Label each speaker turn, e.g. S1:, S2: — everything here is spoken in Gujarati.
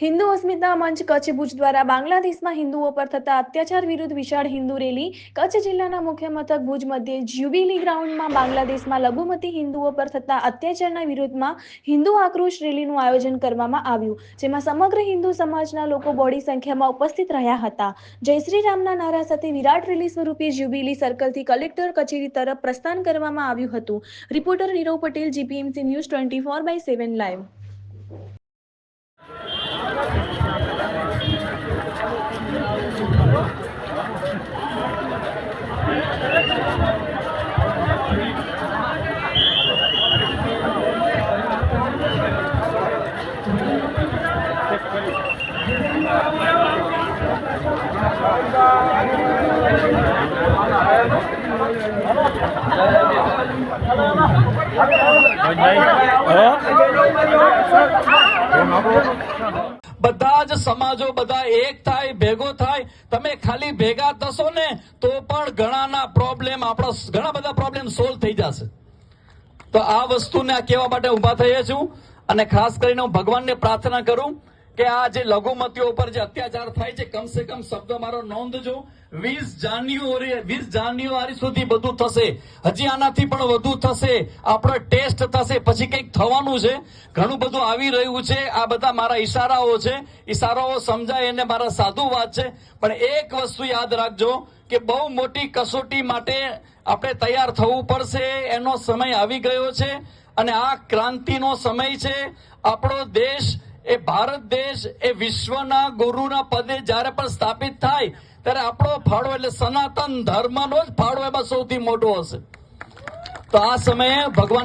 S1: હિન્દુ અસ્મિતા મંચ કચ્છ ભુજ દ્વારા બાંગ્લાદેશમાં હિન્દુઓ પર થતા અત્યાચાર વિરુદ્ધ વિશાળ હિન્દુ રેલી કચ્છ જિલ્લાના મુખ્ય મથક ભુજ મધ્યે જ્યુબિલી ગ્રાઉન્ડમાં બાંગ્લાદેશમાં લઘુમતી હિન્દુઓ પર થતા અત્યાચારના વિરોધમાં હિન્દુ આક્રોશ રેલીનું આયોજન કરવામાં આવ્યું, જેમાં સમગ્ર હિન્દુ સમાજના લોકો બોડી સંખ્યામાં ઉપસ્થિત રહ્યા હતા. જય શ્રી રામના નારા સાથે વિરાટ રેલી સ્વરૂપે જ્યુબિલી સર્કલથી કલેક્ટર કચેરી તરફ પ્રસ્થાન કરવામાં આવ્યું હતું. Reporter Nirav Patel, GPMC news twenty four by seven live.
S2: બધા જ સમાજો બધા એક થાય, ભેગો થાય. તમે ખાલી ભેગા થશો ને તો પણ ઘણાના પ્રોબ્લેમ આપણા ઘણા બધા પ્રોબ્લેમ સોલ્વ થઈ જશે. તો આ વસ્તુને કહેવા માટે ઊભા થઈએ છું અને ખાસ કરીને હું ભગવાનને પ્રાર્થના કરું કે આ જે લઘુમતીઓ ઉપર જે અત્યાચાર થાય છે, કમસે કમ શબ્દ મારો નોંધજો. વીસ જાન્યુઆરી વીસ જાન્યુઆરી સુધી બધું થશે. હજી આનાથી પણ વધુ થશે. આપણો ટેસ્ટ થશે. પછી કંઈક થવાનું છે. ઘણું બધું આવી રહ્યું છે. આ બધા મારા ઈશારાઓ છે. ઈશારાઓ સમજાય એને મારા સાધુ વાત છે. પણ એક વસ્તુ યાદ રાખજો કે બહુ મોટી કસોટી માટે આપણે તૈયાર થવું પડશે. એનો સમય આવી ગયો છે. અને આ ક્રાંતિનો સમય છે. આપણો દેશ એ ભારત દેશ એ વિશ્વના ગુરુના પદે જ્યારે પણ સ્થાપિત થાય, ત્યારે આપણો ફાળો એટલે સનાતન ધર્મનો જ ફાળો એમાં સૌથી મોટો હશે. તો આ સમયે ભગવાન